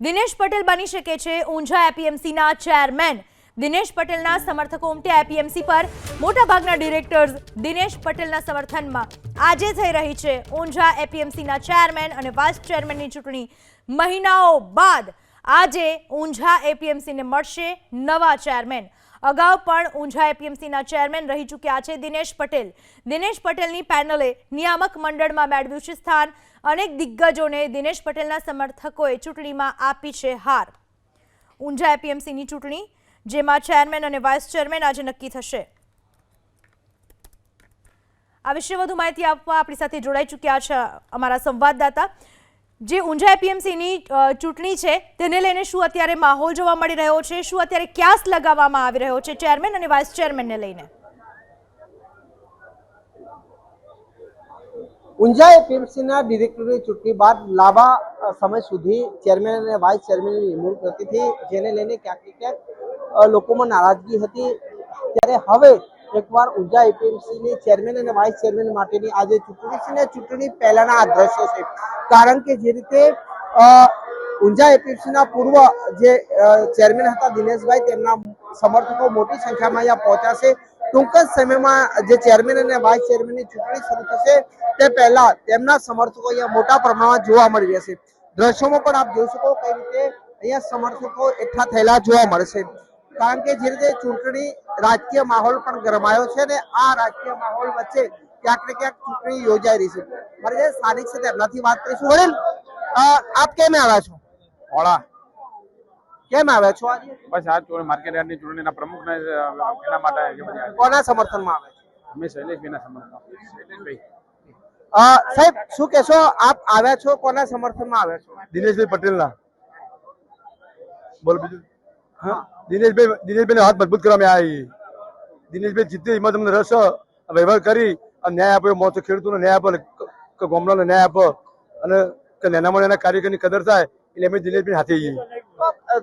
દિનેશ પટેલ બની શકે છે ઊંઝા એપીએમસીના ચેરમેન. દિનેશ પટેલના સમર્થકો ઉમટ્યા એપીએમસી પર. મોટાભાગના ડિરેક્ટર્સ દિનેશ પટેલના સમર્થનમાં આજે થઈ રહી છે ઊંઝા એપીએમસીના ચેરમેન અને વાઇસ ચેરમેનની ચૂંટણી. મહિનાઓ બાદ આજે ઊંઝા એપીએમસીને મળશે નવા ચેરમેન. અગાઉ પણ ઊંઝા એપીએમસીના ચેરમેન રહી ચૂક્યા છે દિનેશ પટેલ. દિનેશ પટેલની પેનલે નિયામક મંડળમાં મેળવ્યું છે સ્થાન. અનેક દિગ્ગજોને દિનેશ પટેલના સમર્થકોએ ચૂંટણીમાં આપી છે હાર. ઊંઝા એપીએમસીની ચૂંટણી, જેમાં ચેરમેન અને વાઇસ ચેરમેન આજે નક્કી થશે. આ વિશે વધુ માહિતી આપવા આપણી સાથે જોડાઈ ચૂક્યા છે અમારા સંવાદદાતા. જે ઊંઝા એપીએમસીની ચૂંટણી છે, તેને લઈને શું અત્યારે માહોલ જોવા મળી રહ્યો છે? શું અત્યારે ક્યાસ લગાવવામાં આવી રહ્યો છે ચેરમેન અને વાઇસ ચેરમેનને લઈને? ઊંઝા એપીએમસીના ડિરેક્ટરની ચૂંટણી બાદ લાંબા સમય સુધી ચેરમેન અને વાઇસ ચેરમેનની નિમણૂક થતી હતી, જેને લઈને ક્યાંક ક્યાંક લોકોમાં નારાજગી હતી. ત્યારે હવે એકવાર ઊંઝા એપીએમસીની ચેરમેન અને વાઇસ ચેરમેન માટેની આજે ચૂંટણી છે ને ચૂંટણી પહેલાના આ દ્રશ્યો છે. કારણ કે જે રીતે ઊંઝા એપીએફસીના પૂર્વ જે ચેરમેન હતા દિનેશભાઈ, તેમના સમર્થકો મોટી સંખ્યામાં અહીંયા પહોંચ્યા ટૂંક જ સમયમાં જે ચેરમેન અને વાઇસ ચેરમેનની ચૂંટણી શરૂ થશે, તે પહેલા તેમના સમર્થકો અહીંયા મોટા પ્રમાણમાં જોવા મળી રહેશે. દ્રશ્યોમાં પણ આપ જોઈ શકો કઈ રીતે અહીંયા સમર્થકો એકઠા થયેલા જોવા મળશે કારણ કે જે રીતે ચૂંટણી રાજકીય માહોલ પણ ગરમાયો છે ને આ રાજકીય માહોલ વચ્ચે ક્યાંક ને ક્યાંક ચૂંટણી યોજાઈ રહી છે. મારે જે સ્થાનિક છે તેમનાથી વાત કરીશું. વડીલ આપ કેમ આવ્યા છો? ઓળા. કેમ આવ્યા છો આજે? બસ આ ચૂંટણી માર્કેટ યાર્ડની ચૂંટણીના પ્રમુખને એના માટે જે બધા કોના સમર્થનમાં આવે છે? અમે શૈલેષભાઈના સમર્થન શૈલેષભાઈ. સાહેબ શું કહેશો? આપ આવ્યા છો? કોના સમર્થનમાં આવ્યા છો? દિનેશભાઈ પટેલના. બોલ બીજું. હા. દિનેશભાઈ દિનેશભાઈને હાથ મજબૂત કરવા મેં આવી. દિનેશભાઈ જીતે એમાં તમને રસ વ્યવહાર કરી અને ન્યાય આપ્યો મોત ખેડૂતોને ન્યાય આપો અને ક- ગામડાને ન્યાય આપો અને કે નાનામાં નાના કાર્યકરની કદર થાય એટલે અમે દિનેશભાઈ હાથે જઈએ.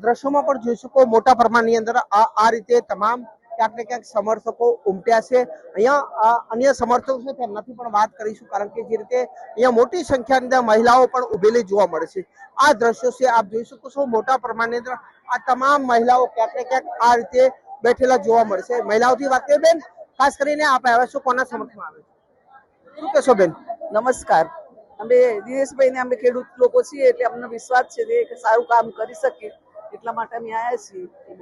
દ્રશ્યોમાં પણ જોઈ શકો મોટા પ્રમાણની અંદર આ રીતે તમામ ક્યાંક ને ક્યાંક સમર્થકો ઉમટ્યા છે. અહીંયા અન્ય સમર્થકો છે તેમનાથી પણ વાત કરીશું કારણ કે જે રીતે અહીંયા મોટી સંખ્યાની અંદર મહિલાઓ પણ ઉભેલી જોવા મળે છે. આ દ્રશ્યો છે, આપ જોઈ શકો છો મોટા પ્રમાણની અંદર આ તમામ મહિલાઓ ક્યાંક ને ક્યાંક આ રીતે બેઠેલા જોવા મળે છે. મહિલાઓથી વાત કરીએ, બેન? ખાસ કરીને આપ આવ્યા છો કોના સમર્થનમાં આવે છે? શું કહેશો, બેન? નમસ્કાર. અમે દિનેશભાઈને અમે ખેડૂત લોકો છીએ એટલે અમને વિશ્વાસ છે કે સારું કામ કરી શકીએ એટલા માટે અમે આવ્યા છીએ એ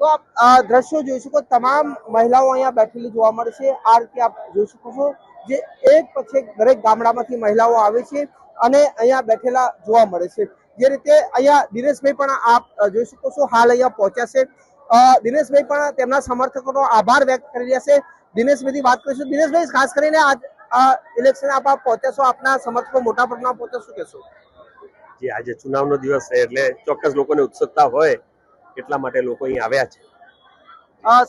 તો આપ આ દ્રશ્યો જોઈ શકો, તમામ મહિલાઓ અહીંયા બેઠેલી જોવા મળે છે. આ રીતે આપ જોઈ શકો છો જે એક પછી એક દરેક ગામડામાંથી મહિલાઓ આવે છે અને અહીંયા બેઠેલા જોવા મળે છે. જે રીતે અહીંયા દિનેશભાઈ પણ આપ જોઈ શકો છો, હાલ અહીંયા પહોંચ્યા છે. દિનેશભાઈ પણ તેમના સમર્થકોનો આભાર વ્યક્ત કરી રહ્યા છે. દિનેશભાઈથી વાત કરીશું. દિનેશભાઈ, ખાસ કરીને આજ આ ઇલેક્શન આપ પહોંચ્યા છો આપના સમર્થકો મોટા પ્રમાણમાં પહોંચ્યા શું કહેશો? જે આજે ચુનાવનો દિવસ છે એટલે ચોક્કસ લોકોને ઉત્સુકતા હોય એટલા માટે લોકો અહીં આવ્યા છે.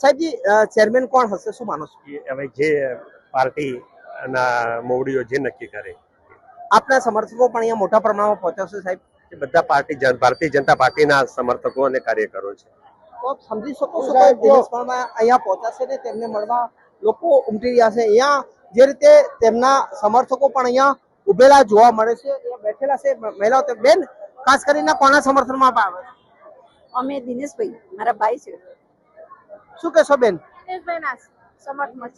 સાહેબજી ચેરમેન કોણ હશે શું માનો છો? હવે જે પાર્ટી ના મોવડીઓ જે નક્કી કરે. આપના સમર્થકો પણ અહીંયા મોટા પ્રમાણમાં પહોંચ્યા છે સાહેબ? એ બધા પાર્ટી ભારતીય જનતા પાર્ટીના સમર્થકો અને કાર્યકરો છે. તો સમજી શકો છો કે પરમાર અહીંયા પહોંચ્યા છે ને તેમને મળવા લોકો ઉમટી રહ્યા છે. અહીંયા જે રીતે તેમના સમર્થકો પણ અહીંયા ઉભેલા જોવા મળે છે. બેઠેલા છે મહિલાઓ તો બેન ખાસ કરીને કોના સમર્થનમાં આવે છે? અમે દિનેશભાઈ મારા ભાઈ છે. શું કહેશો બેન? સમર્થમાં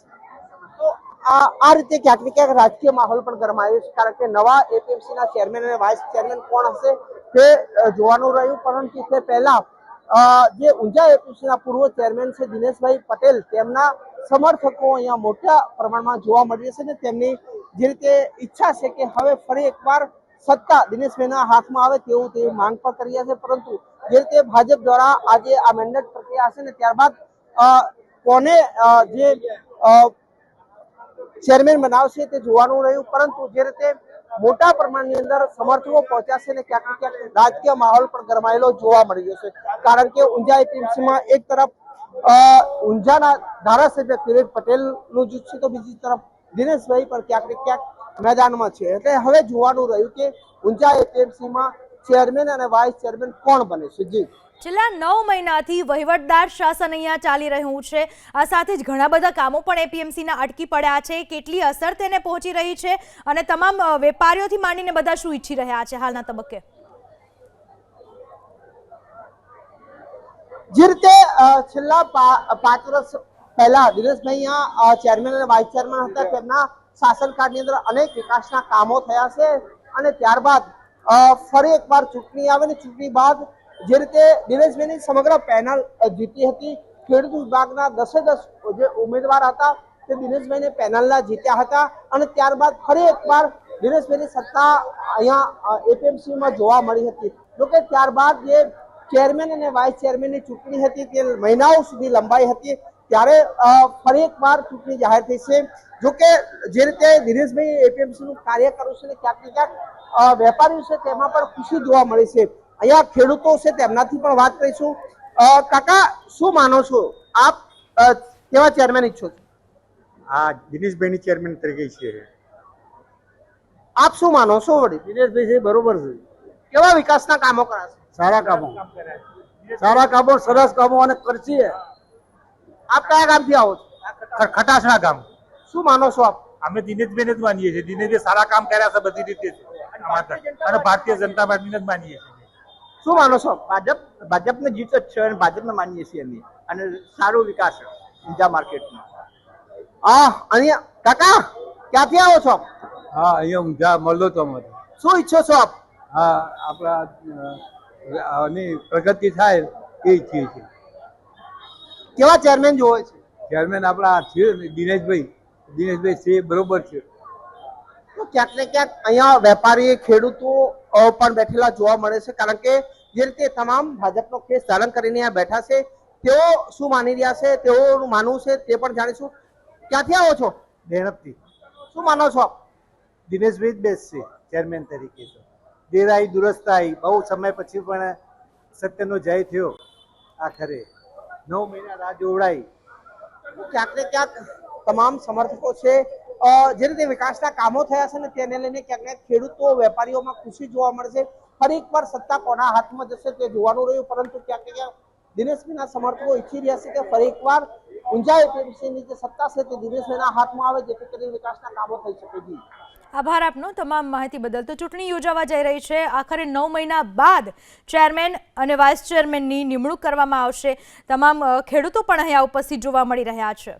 તો આ આ રીતે ક્યાંક ને ક્યાંક રાજકીય માહોલ પણ ગરમાયો છે કારણ કે નવા એપીએમસી ના ચેરમેન અને વાઇસ ચેરમેન કોણ હશે તે જોવાનું રહ્યું પરંતુ તે પહેલા જે ઊંઝા એપીસીના પૂર્વ ચેરમેન છે દિનેશભાઈ પટેલ, તેમના સમર્થકો અહીંયા મોટા પ્રમાણમાં જોવા મળી છે ને તેમની જે રીતે ઈચ્છા છે કે હવે ફરી એકવાર સત્તા દિનેશભાઈના હાથમાં આવે તેવું તેવી માંગ પણ કરી છે. પરંતુ જે રીતે ભાજપ દ્વારા આજે આ મેન્ડેટ પ્રક્રિયા હશે ને ત્યારબાદ કોને જે ચેરમેન બનાવશે તે જોવાનું રહ્યું. પરંતુ જે રીતે મોટા પ્રમાણની અંદર સમર્થકો પહોંચ્યા છે ક્યાંક ક્યાંક રાજકીય માહોલ પણ ગરમાયેલો જોવા મળી રહ્યો છે. કારણ કે ઊંઝા એપીએમસીમાં એક તરફ ઊંઝાના ધારાસભ્ય કિરીટ પટેલનું જૂથ છે તો બીજી તરફ દિનેશભાઈ પણ ક્યાંક ક્યાંક મેદાનમાં છે. એટલે હવે જોવાનું રહ્યું કે ઊંઝા એપીએમસીમાં ચેરમેન અને વાઇસ ચેરમેન કોણ બને છે? છેલ્લા નવ મહિનાથી વહીવટદાર શાસન અહીંયા ચાલી રહ્યું છે. આ સાથે જ ઘણા બધા કામો પણ એપીએમસીના અટકી પડ્યા છે. કેટલી અસર તેને પહોંચી રહી છે અને તમામ વેપારીઓથી માંડીને બધા શું ઈચ્છી રહ્યા છે હાલના તબક્કે? જે રીતે છેલ્લા પાંચ વર્ષ પહેલા દિનેશભાઈ અહીંયા ચેરમેન અને વાઇસ ચેરમેન હતા. તેમના શાસનકાળની અંદર અનેક વિકાસના કામો થયા છે અને ત્યારબાદ ફરી એકવાર ચૂંટણી આવે ને ચૂંટણી બાદ જે રીતે દિનેશભાઈની સમગ્ર પેનલ જીતી હતી, ખેડૂત વિભાગના દસે દસ જે ઉમેદવાર હતા, તે દિનેશભાઈને પેનલના જીત્યા હતા અને ત્યારબાદ ફરી એકવાર દિનેશભાઈની સત્તા અહીંયા એપીએમસીમાં જોવા મળી હતી. જોકે ત્યારબાદ જે ચેરમેન અને વાઇસ ચેરમેનની ચૂંટણી હતી, તે મહિનાઓ સુધી લંબાઈ હતી, ત્યારે ફરી એકવાર ચૂંટણી જાહેર થઈ છે. જોકે જે રીતે દિનેશભાઈ એપીએમસીનું કાર્ય કર્યું છે ને ક્યાંક ને ક્યાંક વેપારીઓ છે તેમાં પણ ખુશી જોવા મળી છે. અહીંયા ખેડૂતો છે તેમનાથી પણ વાત કરીશું. કાકા શું માનો છો? આપ કેવા ચેરમેન ઈચ્છો છો? આ દિનેશભાઈની ચેરમેન તરીકે છે આપ શું માનો છો વડી દિનેશભાઈ છે બરોબર છે. કેવા વિકાસના કામો કરાશે સારા કામો. સારા કામો સરસ કામો અને કરશે આપ કયા ગામથી આવો છો? ખટાસણા કામ શું માનો છો આપ? અમે દિનેશભાઈને જ માનીએ છીએ. દિનેશભાઈ સારા કામ કર્યા છે બધી રીતે. અમારા અને ભારતીય જનતા પાર્ટીને જ માનીએ છીએ. શું માનો છો? ભાજપ ભાજપને જીત જ છે અને ભાજપને માનીએ છીએ અમે. અને સારો વિકાસ બીજા માર્કેટમાં. આ અહીંયા કાકા ક્યાંથી આવો છો હા અહીંયા ઊંઝા મળો તો અમારે શું ઈચ્છો છો આપ? હા આપણા આની પ્રગતિ થાય એ ઈચ્છીએ છીએ. કેવા ચેરમેન જોવે છે? ચેરમેન આપણા છે દિનેશભાઈ. દિનેશભાઈ છે બરોબર છે. ક્યાંક ને ક્યાંક અહીંયા વેપારી ખેડૂતો પણ બેઠેલા જોવા મળે છે. કારણ કે જે રીતે તમામ ભાજપનો કેસ ધારણ કરીને અહીંયા બેઠા છે તેઓ શું માની રહ્યા છે તેઓનું માનવું છે તે પણ જાણીશું. ક્યાંથી આવો છો? મહેનતથી શું માનો છો આપ? દિનેશભાઈ બેસ્ટ છે ચેરમેન તરીકે તો. દેરાઈ દુરસ્તાઈ બહુ સમય પછી પણ સત્યનો જય થયો આખરે. નવ મહિના રાહ જોવડાઈ. ક્યાંક ને ક્યાંક તમામ સમર્થકો છે જે રીતે વિકાસના કામો થયા છે ને તેને લઈને ક્યાંક ખેડૂતો વેપારીઓમાં ખુશી જોવા મળશે ફરી એકવાર સત્તા કોના હાથમાં જશે તે જોવાનું રહ્યું, પરંતુ ક્યાંક ક્યાંક દિનેશભાઈના સમર્થકો ઈચ્છી રહ્યા છે કે ફરી એકવાર ઊંઝા એપીએમસીની જે સત્તા છે તે દિનેશભાઈના હાથમાં આવે, જેથી કરીને વિકાસના કામો થઈ શકે જી આભાર આપનો. તમામ માહિતી બદલ તો ચૂંટણી યોજાવા જઈ રહી છે. આખરે નવ મહિના બાદ ચેરમેન અને વાઇસ ચેરમેનની નિમણૂક કરવામાં આવશે. તમામ ખેડૂતો પણ અહીંયા ઉપસ્થિત જોવા મળી રહ્યા છે.